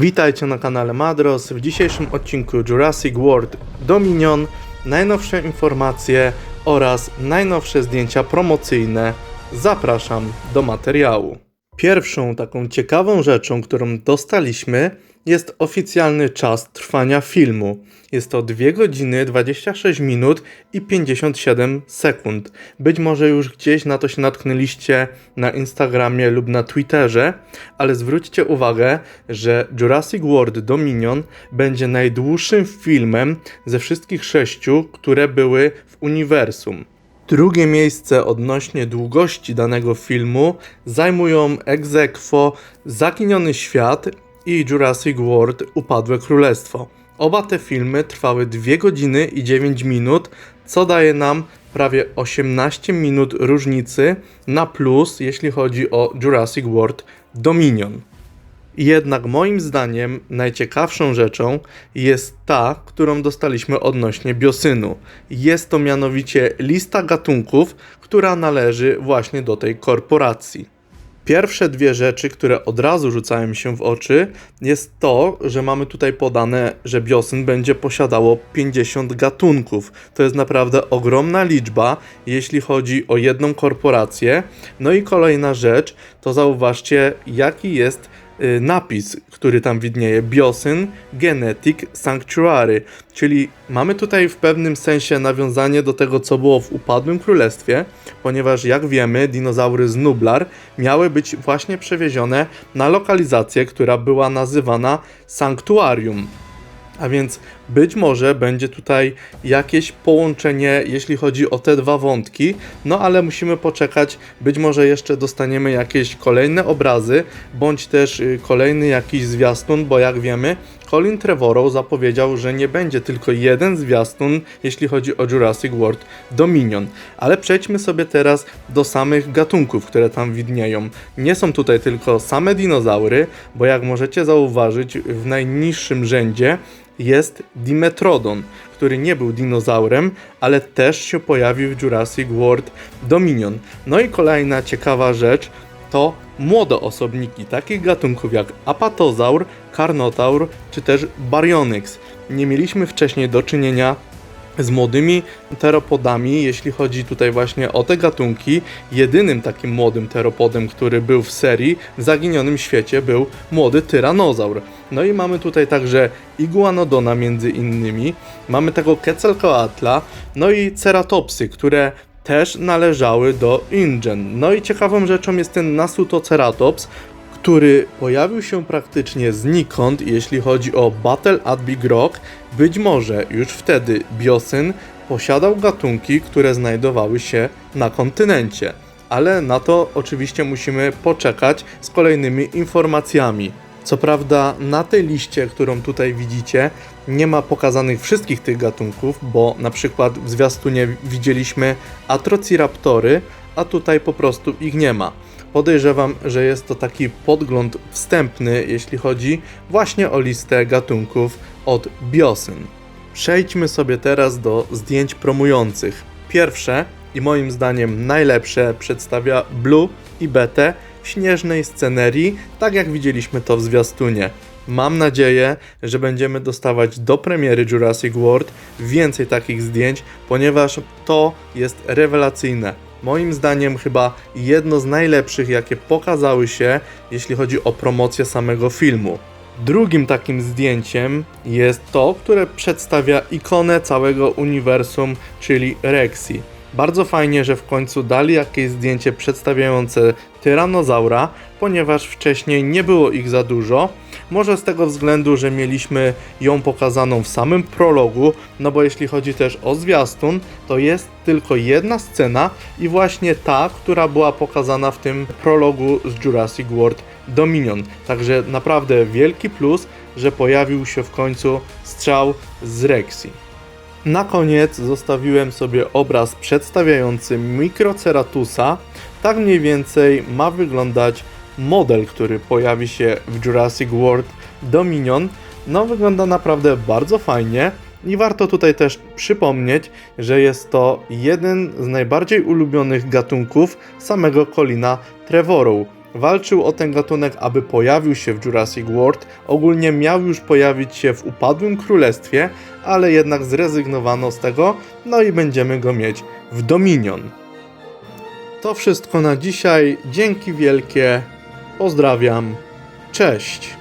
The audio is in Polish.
Witajcie na kanale Madros. W dzisiejszym odcinku Jurassic World Dominion najnowsze informacje oraz najnowsze zdjęcia promocyjne. Zapraszam do materiału. Pierwszą taką ciekawą rzeczą, którą dostaliśmy, jest oficjalny czas trwania filmu. Jest to 2 godziny 26 minut i 57 sekund. Być może już gdzieś na to się natknęliście na Instagramie lub na Twitterze, ale zwróćcie uwagę, że Jurassic World Dominion będzie najdłuższym filmem ze wszystkich sześciu, które były w uniwersum. Drugie miejsce odnośnie długości danego filmu zajmują ex aequo Zaginiony Świat i Jurassic World Upadłe Królestwo. Oba te filmy trwały 2 godziny i 9 minut, co daje nam prawie 18 minut różnicy na plus, jeśli chodzi o Jurassic World Dominion. Jednak moim zdaniem najciekawszą rzeczą jest ta, którą dostaliśmy odnośnie biosynu. Jest to mianowicie lista gatunków, która należy właśnie do tej korporacji. Pierwsze dwie rzeczy, które od razu rzucają mi się w oczy, jest to, że mamy tutaj podane, że biosyn będzie posiadało 50 gatunków. To jest naprawdę ogromna liczba, jeśli chodzi o jedną korporację. No i kolejna rzecz, to zauważcie, jaki jest napis, który tam widnieje, Biosyn Genetic Sanctuary, czyli mamy tutaj w pewnym sensie nawiązanie do tego, co było w Upadłym Królestwie, ponieważ jak wiemy, dinozaury z Nublar miały być właśnie przewiezione na lokalizację, która była nazywana Sanktuarium. A więc być może będzie tutaj jakieś połączenie, jeśli chodzi o te dwa wątki, no ale musimy poczekać. Być może jeszcze dostaniemy jakieś kolejne obrazy, bądź też y, kolejny jakiś zwiastun, bo jak wiemy, Colin Trevorrow zapowiedział, że nie będzie tylko jeden zwiastun, jeśli chodzi o Jurassic World Dominion. Ale przejdźmy sobie teraz do samych gatunków, które tam widnieją. Nie są tutaj tylko same dinozaury, bo jak możecie zauważyć, w najniższym rzędzie jest Dimetrodon, który nie był dinozaurem, ale też się pojawił w Jurassic World Dominion. No i kolejna ciekawa rzecz to młode osobniki takich gatunków jak Apatozaur, Carnotaur czy też Baryonyx. Nie mieliśmy wcześniej do czynienia z młodymi teropodami, jeśli chodzi tutaj właśnie o te gatunki. Jedynym takim młodym teropodem, który był w serii w Zaginionym Świecie był młody tyranozaur. No i mamy tutaj także Iguanodona między innymi, mamy tego Quetzalcoatla, no i Ceratopsy, które też należały do InGen. No i ciekawą rzeczą jest ten Nasutoceratops, który pojawił się praktycznie znikąd, jeśli chodzi o Battle at Big Rock. Być może już wtedy Biosyn posiadał gatunki, które znajdowały się na kontynencie. Ale na to oczywiście musimy poczekać z kolejnymi informacjami. Co prawda na tej liście, którą tutaj widzicie, nie ma pokazanych wszystkich tych gatunków, bo na przykład w zwiastunie widzieliśmy Atrociraptory, a tutaj po prostu ich nie ma. Podejrzewam, że jest to taki podgląd wstępny, jeśli chodzi właśnie o listę gatunków od Biosyn. Przejdźmy sobie teraz do zdjęć promujących. Pierwsze i moim zdaniem najlepsze przedstawia Blue i Betę śnieżnej scenerii, tak jak widzieliśmy to w zwiastunie. Mam nadzieję, że będziemy dostawać do premiery Jurassic World więcej takich zdjęć, ponieważ to jest rewelacyjne. Moim zdaniem chyba jedno z najlepszych, jakie pokazały się, jeśli chodzi o promocję samego filmu. Drugim takim zdjęciem jest to, które przedstawia ikonę całego uniwersum, czyli Rexy. Bardzo fajnie, że w końcu dali jakieś zdjęcie przedstawiające tyranozaura, ponieważ wcześniej nie było ich za dużo. Może z tego względu, że mieliśmy ją pokazaną w samym prologu, no bo jeśli chodzi też o zwiastun, to jest tylko jedna scena i właśnie ta, która była pokazana w tym prologu z Jurassic World Dominion. Także naprawdę wielki plus, że pojawił się w końcu strzał z Rexy. Na koniec zostawiłem sobie obraz przedstawiający Microceratusa. Tak mniej więcej ma wyglądać model, który pojawi się w Jurassic World Dominion. No, wygląda naprawdę bardzo fajnie. I warto tutaj też przypomnieć, że jest to jeden z najbardziej ulubionych gatunków samego Colina Trevorrow. Walczył o ten gatunek, aby pojawił się w Jurassic World. Ogólnie miał już pojawić się w Upadłym Królestwie, ale jednak zrezygnowano z tego, no i będziemy go mieć w Dominion. To wszystko na dzisiaj. Dzięki wielkie. Pozdrawiam. Cześć.